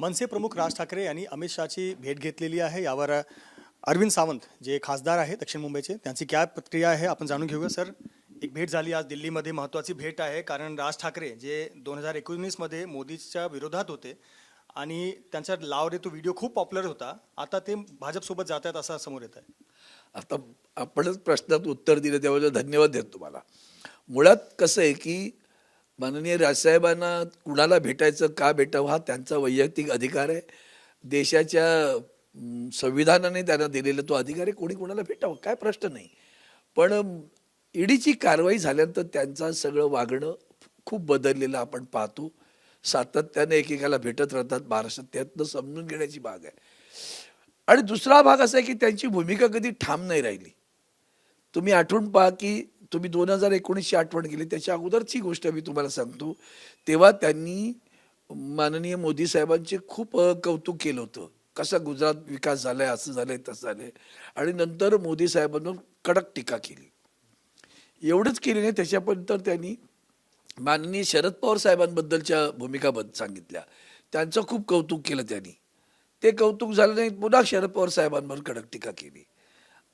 मनसे प्रमुख राज ठाकरे यांनी अमित शहाची भेट घेतलेली आहे. यावर अरविंद सावंत जे खासदार आहे दक्षिण मुंबईचे त्यांची काय प्रक्रिया आहे आपण जाणून घेऊया सर. एक भेट झाली आज दिल्लीमध्ये महत्त्वाची भेट आहे कारण राज ठाकरे जे दोन हजार एकोणीसमध्ये मोदीच्या विरोधात होते आणि त्यांचा लाव रे तो व्हिडिओ खूप पॉप्युलर होता आता ते भाजपसोबत जात आहेत असं समोर येत आहे. आता आपणच प्रश्नात उत्तर दिलं त्याबद्दल धन्यवाद देतो तुम्हाला. मुळात कसं आहे की माननीय राजसाहेबांना कुणाला भेटायचं का भेटावं हा त्यांचा वैयक्तिक अधिकार आहे. देशाच्या संविधानाने त्यांना दिलेला तो अधिकार आहे. कोणी कुणाला भेटावं? काय प्रश्न नाही. पण ईडीची कारवाई झाल्यानंतर त्यांचं सगळं वागणं खूप बदललेलं आपण पाहतो. सातत्याने एकेकाला भेटत राहतात. महाराष्ट्रात त्यातनं समजून घेण्याची भाग आहे. आणि दुसरा भाग असा आहे की त्यांची भूमिका कधी ठाम नाही राहिली. तुम्ही आठवून पहा की तुम्ही दोन हजार एकोणीसची आठवण केली त्याच्या अगोदरची गोष्ट मी तुम्हाला सांगतो. तेव्हा त्यांनी माननीय मोदी साहेबांचे खूप कौतुक केलं होतं. कसा गुजरात विकास झालाय असं झालंय तसं झालंय. आणि नंतर मोदी साहेबांवर कडक टीका केली. एवढंच केली नाही त्याच्यानंतर त्यांनी माननीय शरद पवार साहेबांबद्दलच्या भूमिका बद्द सांगितल्या. त्यांचं खूप कौतुक केलं त्यांनी. ते कौतुक झालं नाही पुन्हा शरद पवार साहेबांवर कडक टीका केली.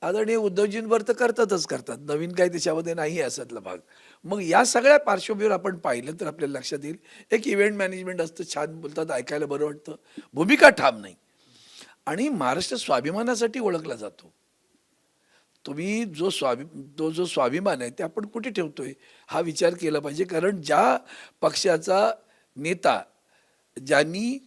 आदरणीय उद्धवजींवर तर करतातच करतात. नवीन काही त्याच्यामध्ये नाही आहे भाग. मग या सगळ्या पार्श्वभूमीवर आपण पाहिलं तर आपल्याला लक्षात येईल एक इव्हेंट मॅनेजमेंट असतं छान बोलतात ऐकायला बरं वाटतं. भूमिका ठाम नाही. आणि महाराष्ट्र स्वाभिमानासाठी ओळखला जातो. तुम्ही जो स्वाभि तो जो स्वाभिमान आहे ते आपण कुठे ठेवतोय? हा विचार केला पाहिजे. कारण ज्या पक्षाचा नेता ज्यांनी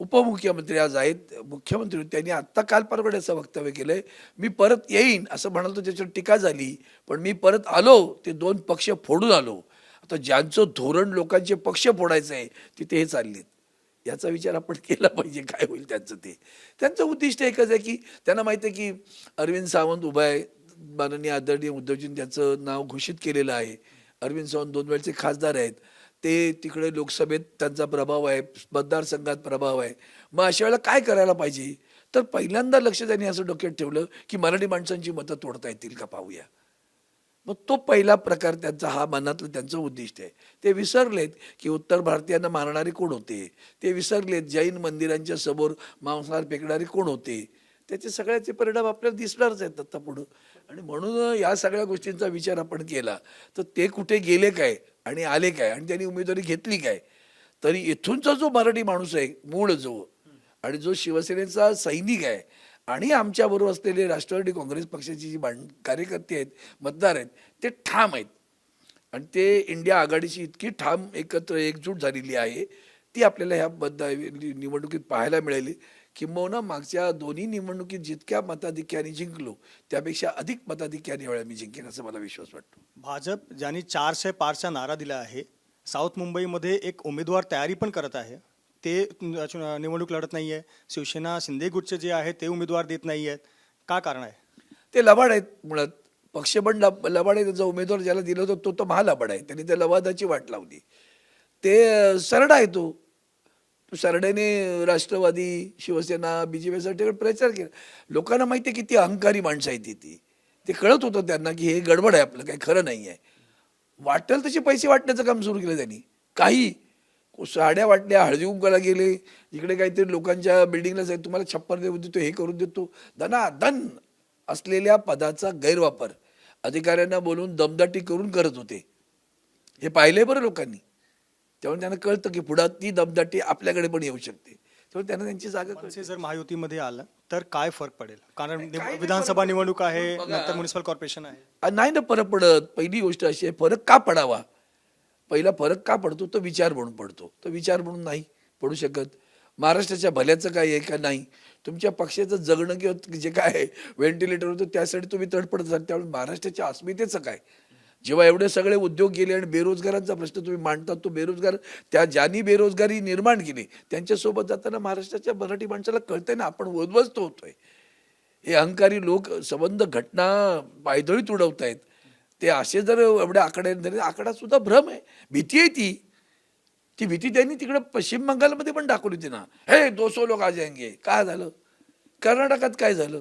उपमुख्यमंत्री आज आहेत. मुख्यमंत्री होते, त्यांनी आत्ता काल परवड असं वक्तव्य केलंय. मी परत येईन असं म्हणाल तर त्याच्यावर टीका झाली. पण मी परत आलो ते दोन पक्ष फोडून आलो. आता ज्यांचं धोरण लोकांचे पक्ष फोडायचं आहे तिथे हे चाललेत. याचा विचार आपण केला पाहिजे. काय होईल त्यांचं ते? त्यांचं उद्दिष्ट एकच आहे की त्यांना माहिती आहे की अरविंद सावंत उभा आहे. माननीय आदरणीय उद्धवजींनी त्यांचं नाव घोषित केलेलं आहे. अरविंद सावंत दोन वेळचे खासदार आहेत. ते तिकडे लोकसभेत त्यांचा प्रभाव आहे मतदारसंघात प्रभाव आहे. मग अशा वेळेला काय करायला पाहिजे? तर पहिल्यांदा लक्ष त्यांनी असं डोक्यात ठेवलं की मराठी माणसांची मतं तोडता येतील का पाहूया. मग तो पहिला प्रकार त्यांचा हा मनातलं त्यांचं उद्दिष्ट आहे. ते विसरलेत की उत्तर भारतीयांना मारणारे कोण होते? ते विसरलेत जैन मंदिरांच्या समोर मांसाहार फेकणारे कोण होते? त्याचे सगळ्याचे परिणाम आपल्याला दिसणारच आहेत आता पुढं. आणि म्हणून या सगळ्या गोष्टींचा विचार आपण केला तर ते कुठे गेले काय आणि आले काय आणि त्यांनी उमेदवारी घेतली काय? तरी इथूनचा जो मराठी माणूस आहे मूळ जो आणि जो शिवसेनेचा सैनिक आहे आणि आमच्याबरोबर असलेले राष्ट्रवादी काँग्रेस पक्षाची जी मांड कार्यकर्ते आहेत मतदार आहेत ते ठाम आहेत. आणि ते इंडिया आघाडीची इतकी ठाम एकत्र एकजूट झालेली आहे ती आपल्याला ह्या बद्द निवडणुकीत पाहायला मिळाली. किंबहुना मागच्या दोन्ही निवडणुकीत जितक्या मताधिक्याने जिंकलो त्यापेक्षा अधिक मताधिक्याने वेळा मी जिंकेन असं मला विश्वास वाटतो. भाजप ज्यांनी चारशे पारचा नारा दिला आहे साऊथ मुंबईमध्ये एक उमेदवार तयारी पण करत आहे. ते निवडणूक लढत नाही आहे शिवसेना शिंदे गुटचे जे आहे ते उमेदवार देत नाही आहेत का कारण आहे? ते लबाड आहेत मुळात. पक्ष पण लब लबाड आहे. त्याचा उमेदवार ज्याला दिला होता तो तो महालबाड आहे. त्यांनी त्या लवादाची वाट लावली. ते अं, सरडा आहे तो. सरड्याने राष्ट्रवादी शिवसेना बी जे प्रचार केला. लोकांना माहिती आहे किती अहंकारी माणसं आहे ती ती. ते कळत होतं त्यांना की हे गडबड आहे आपलं काही खरं नाही आहे. वाटेल तसे पैसे वाटण्याचं काम सुरू केलं त्यांनी. काही. साड्या वाटल्या हळदी उमकाला गेले. इकडे काहीतरी लोकांच्या बिल्डिंगला जाईल. तुम्हाला छप्पर देऊ देतो हे करून देतो. दना धन असलेल्या पदाचा गैरवापर. अधिकाऱ्यांना बोलून दमदाटी करून करत होते. हे पाहिले बरं लोकांनी. त्यामुळे त्यांना कळतं की पुढं ती दमदाटी आपल्याकडे पण येऊ शकते. त्यामुळे त्यांना त्यांची जागा कळते. मनसे जर महायुतीमध्ये आलं तर काय फरक पडेल? कारण निव- विधानसभा निवडणूक आहे नंतर म्युन्सिपल कॉर्पोरेशन आहे. आ, नाही ना फरक पडत. पहिली गोष्ट अशी आहे फरक का पडावा? पहिला फरक का पडतो? तो विचार म्हणून पडतो. तो विचार म्हणून नाही पडू शकत. महाराष्ट्राच्या भल्याचं काय आहे का नाही? तुमच्या पक्षाचं जगणं किंवा जे काय आहे व्हेंटिलेटर होतं त्यासाठी तुम्ही तडपडत असाल त्यामुळे महाराष्ट्राच्या अस्मितेचं काय? जेव्हा एवढे सगळे उद्योग गेले आणि बेरोजगारांचा प्रश्न तुम्ही मांडतात तो बेरोजगार त्या ज्यांनी बेरोजगारी निर्माण केली त्यांच्यासोबत जाताना महाराष्ट्राच्या मराठी माणसाला कळतंय ना आपण उद्ध्वस्त होतोय. हे अहंकारी लोक संबंध घटना पायदळीत उडवतायत. ते असे जर एवढे आकडे आकडा सुद्धा भ्रम आहे. भीती आहे ती. ती भीती त्यांनी तिकडे पश्चिम बंगालमध्ये पण दाखवली होती ना. हे दोसो लोक आज यांगे. काय झालं? कर्नाटकात काय झालं?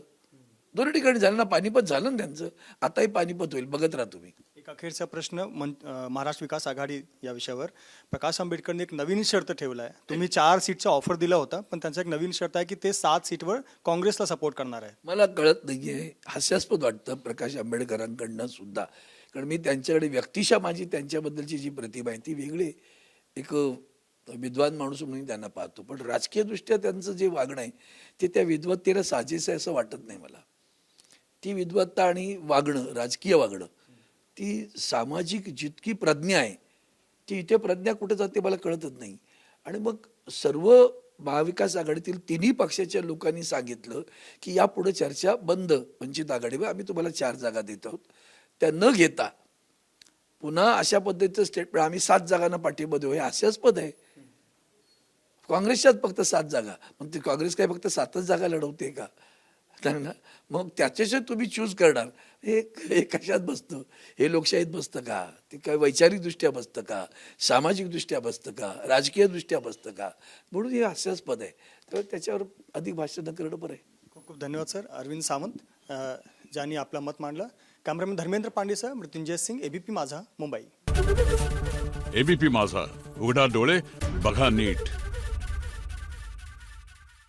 दोन्ही ठिकाणी झालं ना पानिपत झालं ना त्यांचं? आताही पानिपत होईल बघत राहा तुम्ही. एक अखेरचा प्रश्न मन महाराष्ट्र विकास आघाडी या विषयावर. प्रकाश आंबेडकरने एक नवीन शर्त ठेवला आहे तुम्ही चार सीटचा ऑफर दिला होता पण त्यांचा एक नवीन शर्त आहे की ते सात सीटवर काँग्रेसला सपोर्ट करणार आहे मला कळत नाहीये हास्यास्पद वाटतं प्रकाश आंबेडकरांकडनं सुद्धा. कारण मी त्यांच्याकडे व्यक्तिशा माझी त्यांच्याबद्दलची जी प्रतिभा आहे ती वेगळी एक विद्वान माणूस म्हणून त्यांना पाहतो. पण राजकीयदृष्ट्या त्यांचं जे वागणं आहे ते त्या विद्वत्तेला साजेसं आहे असं वाटत नाही मला. ती विद्वत्ता आणि वागणं राजकीय वागणं ती सामाजिक जितकी प्रज्ञा आहे ती इथे प्रज्ञा कुठे जाते मला कळतच नाही. आणि मग सर्व महाविकास आघाडीतील तिन्ही पक्षाच्या लोकांनी सांगितलं की यापुढे चर्चा बंद वंचित आघाडीवर आम्ही तुम्हाला चार जागा देत आहोत. त्या न घेता पुन्हा अशा पद्धतीचं स्टेटमेंट आम्ही सात जागांना पाठिंबा देऊ हे हास्यास्पद आहे. काँग्रेसच्याच फक्त सात जागा. मग ती काँग्रेस काय फक्त सातच जागा लढवते का? तर ना मग त्याच्याशी तुम्ही चूज करणार. हे हे कशात बसतं? हे लोकशाहीत बसतं का? ते काय वैचारिकदृष्ट्या बसतं का? सामाजिकदृष्ट्या बसतं का? राजकीयदृष्ट्या बसतं का? म्हणून हे हास्यास्पद आहे. तर त्याच्यावर अधिक भाष्य न करणं बरं आहे. खूप खूप धन्यवाद सर. अरविंद सावंत ज्यांनी आपलं मत मांडलं. कॅमेरामॅन धर्मेंद्र पांडेसह मृत्युंजय सिंग एबीपी माझा मुंबई. एबीपी माझा. उघडा डोळे बघा नीट.